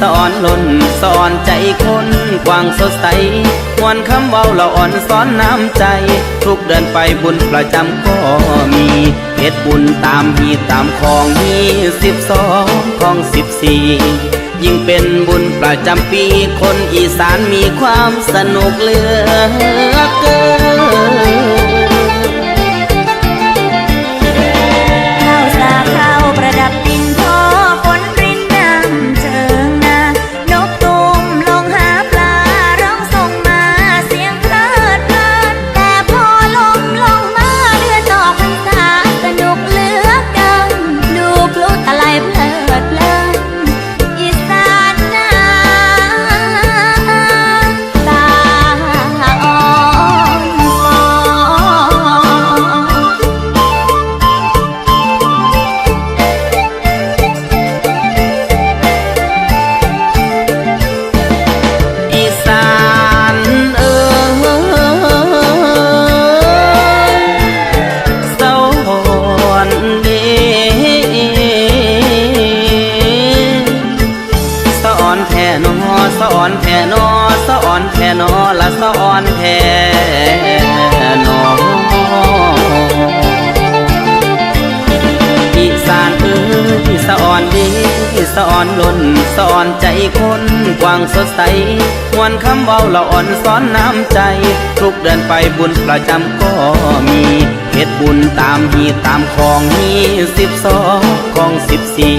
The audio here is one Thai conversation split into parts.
สอนล้นสอนใจคนกว้างสดใสมวนคำเว้าละอ่อนสอนน้ำใจ ทุกเดินไปบุญประจำก็มีเฮ็ดบุญตามฮีตามของฮีสิบสองของสิบสี่ยิ่งเป็นบุญประจำปีคนอีสานมีความสนุกเหลือเกิน แท่นอละสะออนแท่นออีสานเอ้ยสะออนดีสะออนล้นสะออนใจคนกว้างสดใสมวนคำเบาละอ่อนสอนน้ำใจ ทุกเดินไปบุญประจำก็มีเฮ็ดบุญตามฮีตามของฮีสิบสองของสิบสี่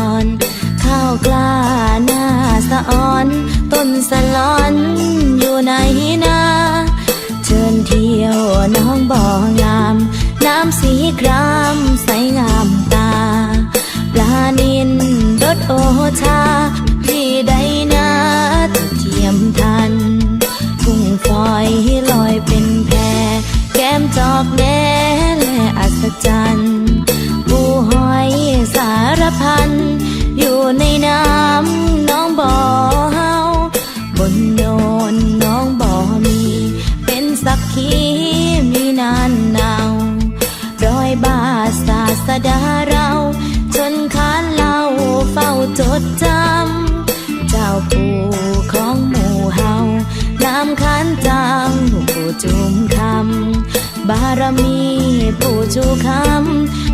อน ข้าวกล้าหน้าสะอ่อน ต้นสลอนอยู่ในนาเชิญเที่ยวน้องบ่องาม น้ำสีครามใสงามตา ปลานินรสโอชาที่ใดนาเทียมทัน กุ้งฝอยลอยเป็นแพแก้มจอกแดและอัศจรรย์ บารมีผู้ชูคำ